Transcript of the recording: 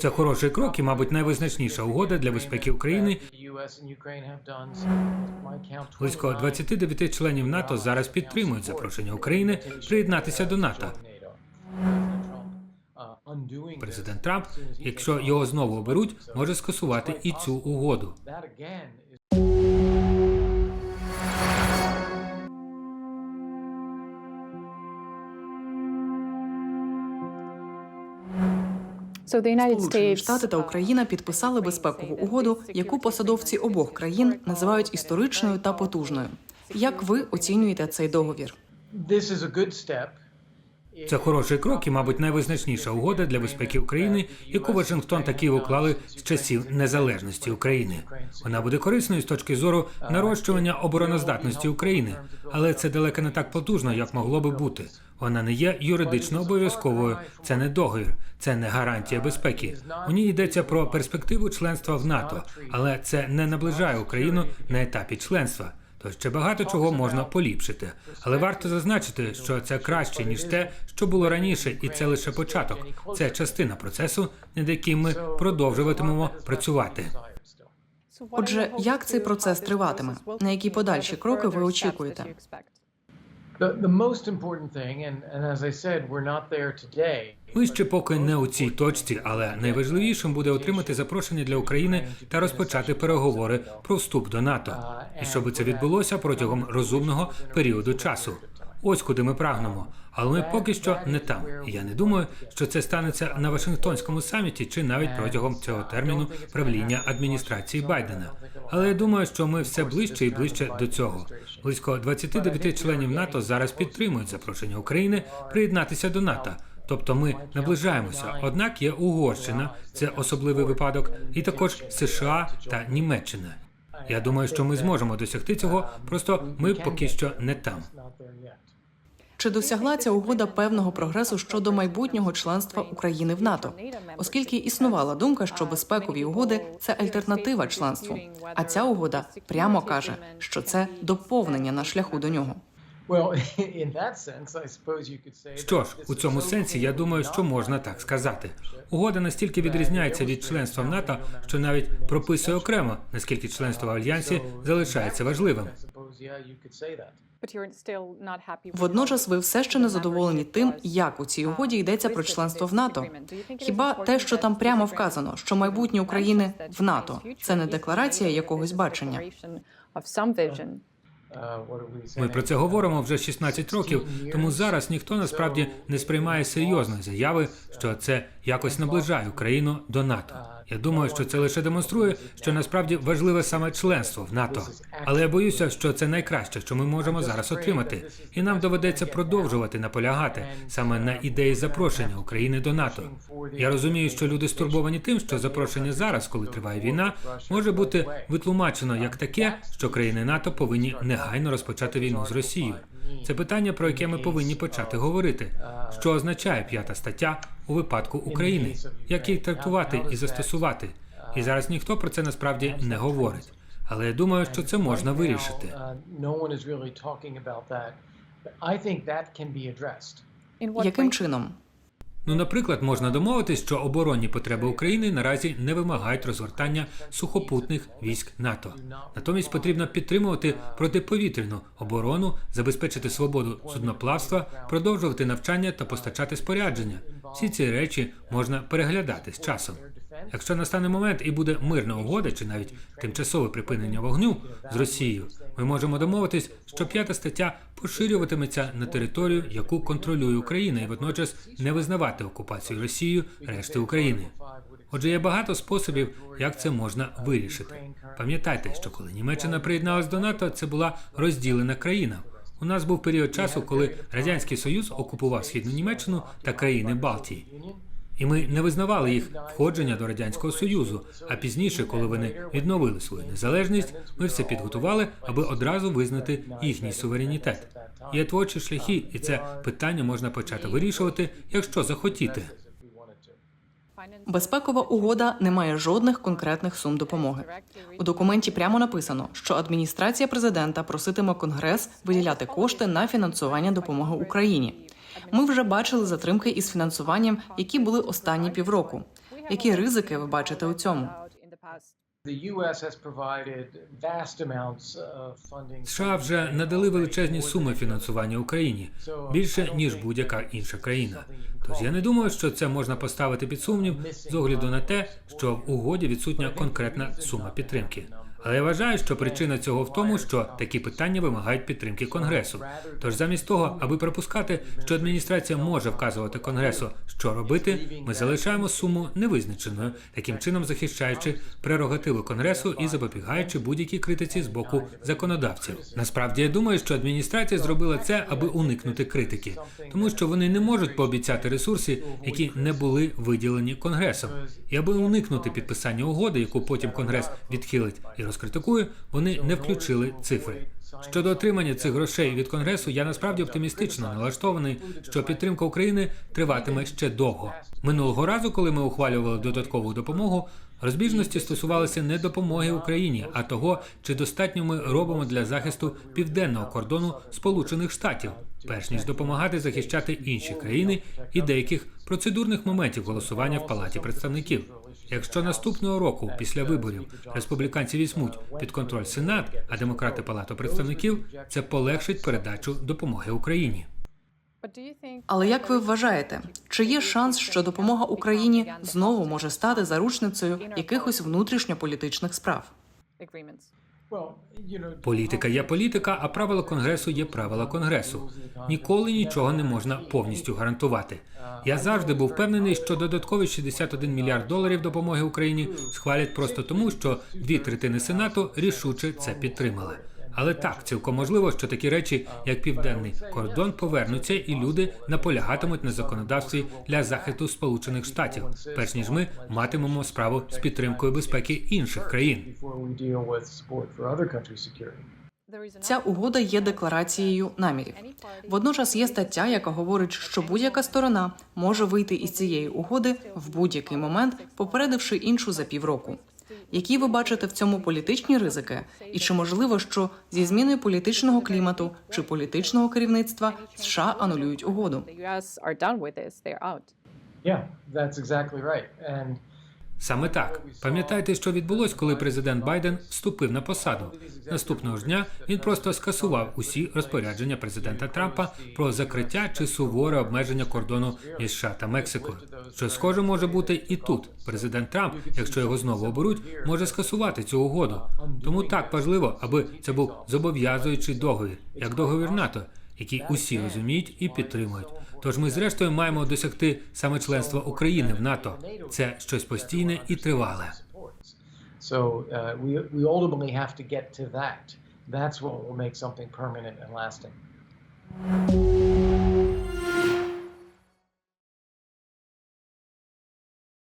Це хороший крок і, мабуть, найвизначніша угода для безпеки України. Близько 29 членів НАТО зараз підтримують запрошення України приєднатися до НАТО. Президент Трамп, якщо його знову оберуть, може скасувати і цю угоду. Сполучені Штати та Україна підписали безпекову угоду, яку посадовці обох країн називають історичною та потужною. Як ви оцінюєте цей договір? This is a good step. Це хороший крок і, мабуть, найвизначніша угода для безпеки України, яку Вашингтон та Київ уклали з часів незалежності України. Вона буде корисною з точки зору нарощування обороноздатності України, але це далеко не так потужно, як могло би бути. Вона не є юридично обов'язковою. Це не договір, це не гарантія безпеки. У ній йдеться про перспективу членства в НАТО, але це не наближає Україну на етапі членства. То ще багато чого можна поліпшити, але варто зазначити, що це краще ніж те, що було раніше, і це лише початок. Це частина процесу, над яким ми продовжуватимемо працювати. Отже, як цей процес триватиме? На які подальші кроки ви очікуєте? Ми ще поки не у цій точці, але найважливішим буде отримати запрошення для України та розпочати переговори про вступ до НАТО, і щоб це відбулося протягом розумного періоду часу. Ось куди ми прагнемо. Але ми поки що не там. І я не думаю, що це станеться на Вашингтонському саміті чи навіть протягом цього терміну правління адміністрації Байдена. Але я думаю, що ми все ближче і ближче до цього. Близько 29 членів НАТО зараз підтримують запрошення України приєднатися до НАТО. Тобто ми наближаємося. Однак є Угорщина, це особливий випадок, і також США та Німеччина. Я думаю, що ми зможемо досягти цього, просто ми поки що не там. Чи досягла ця угода певного прогресу щодо майбутнього членства України в НАТО? Оскільки існувала думка, що безпекові угоди це альтернатива членству, а ця угода прямо каже, що це доповнення на шляху до нього. Що ж, у цьому сенсі я думаю, що можна так сказати. Угода настільки відрізняється від членства в НАТО, що навіть прописує окремо, наскільки членство в альянсі залишається важливим. Водночас ви все ще не задоволені тим, як у цій угоді йдеться про членство в НАТО. Хіба те, що там прямо вказано, що майбутнє України в НАТО, це не декларація якогось бачення? Uh, Ми про це говоримо вже 16 років, тому зараз ніхто насправді не сприймає серйозно заяви, що це якось наближає Україну до НАТО. Я думаю, що це лише демонструє, що насправді важливе саме членство в НАТО. Але я боюся, що це найкраще, що ми можемо зараз отримати, і нам доведеться продовжувати наполягати саме на ідеї запрошення України до НАТО. Я розумію, що люди стурбовані тим, що запрошення зараз, коли триває війна, може бути витлумачено як таке, що країни НАТО повинні негайно розпочати війну з Росією. Це питання, про яке ми повинні почати говорити. Що означає п'ята стаття у випадку України? Як її трактувати і застосувати? І зараз ніхто про це насправді не говорить. Але я думаю, що це можна вирішити. Яким чином? Ну, наприклад, можна домовитись, що оборонні потреби України наразі не вимагають розгортання сухопутних військ НАТО. Натомість потрібно підтримувати протиповітряну оборону, забезпечити свободу судноплавства, продовжувати навчання та постачати спорядження. Всі ці речі можна переглядати з часом. Якщо настане момент і буде мирна угода чи навіть тимчасове припинення вогню з Росією, ми можемо домовитись, що п'ята стаття поширюватиметься на територію, яку контролює Україна, і водночас не визнавати окупацію Росією решти України. Отже, є багато способів, як це можна вирішити. Пам'ятайте, що коли Німеччина приєдналась до НАТО, це була розділена країна. У нас був період часу, коли радянський союз окупував східну Німеччину та країни Балтії. І ми не визнавали їх входження до радянського союзу. А пізніше, коли вони відновили свою незалежність, ми все підготували, аби одразу визнати їхній суверенітет. Є творчі шляхи, і це питання можна почати вирішувати, якщо захотіти. Безпекова угода не має жодних конкретних сум допомоги. У документі прямо написано, що адміністрація президента проситиме Конгрес виділяти кошти на фінансування допомоги Україні. Ми вже бачили затримки із фінансуванням, які були останні півроку. Які ризики ви бачите у цьому? США вже надали величезні суми фінансування Україні більше ніж будь-яка інша країна. Тож я не думаю, що це можна поставити під сумнів з огляду на те, що в угоді відсутня конкретна сума підтримки. Але я вважаю, що причина цього в тому, що такі питання вимагають підтримки Конгресу. Тож замість того, аби припускати, що адміністрація може вказувати Конгресу, що робити, ми залишаємо суму невизначеною, таким чином захищаючи прерогативи Конгресу і запобігаючи будь-якій критиці з боку законодавців. Насправді я думаю, що адміністрація зробила це, аби уникнути критики, тому що вони не можуть пообіцяти ресурси, які не були виділені Конгресом, і аби уникнути підписання угоди, яку потім Конгрес відхилить і розкритикує, вони не включили цифри. Щодо отримання цих грошей від конгресу, я насправді оптимістично налаштований, що підтримка України триватиме ще довго. Минулого разу, коли ми ухвалювали додаткову допомогу, розбіжності стосувалися не допомоги Україні, а того, чи достатньо ми робимо для захисту південного кордону Сполучених Штатів, перш ніж допомагати захищати інші країни і деяких процедурних моментів голосування в Палаті представників. Якщо наступного року, після виборів, республіканці візьмуть під контроль Сенат, а демократи Палату представників, це полегшить передачу допомоги Україні. Але як ви вважаєте, чи є шанс, що допомога Україні знову може стати заручницею якихось внутрішньополітичних справ? Політика є політика, а правила конгресу є правила конгресу. Ніколи нічого не можна повністю гарантувати. Я завжди був впевнений, що додаткові 61 мільярд доларів допомоги Україні схвалять просто тому, що дві третини сенату рішуче це підтримали. Але так, цілком можливо, що такі речі, як південний кордон, повернуться, і люди наполягатимуть на законодавстві для захисту Сполучених Штатів, перш ніж ми матимемо справу з підтримкою безпеки інших країн. Ця угода є декларацією намірів. Водночас є стаття, яка говорить, що будь-яка сторона може вийти із цієї угоди в будь-який момент, попередивши іншу за півроку. Які ви бачите в цьому політичні ризики? І чи можливо, що зі зміною політичного клімату чи політичного керівництва США анулюють угоду? Yeah, that's exactly right. And Саме так пам'ятайте, що відбулось, коли президент Байден вступив на посаду. Наступного ж дня він просто скасував усі розпорядження президента Трампа про закриття чи суворе обмеження кордону між США та Мексикою. Що схоже може бути і тут. Президент Трамп, якщо його знову оберуть, може скасувати цю угоду. Тому так важливо, аби це був зобов'язуючий договір, як договір НАТО, який усі розуміють і підтримують. Тож ми, зрештою, маємо досягти саме членства України в НАТО. Це щось постійне і тривале. So uh, we, we ultimately have to get to that. That's what will make something permanent and lasting.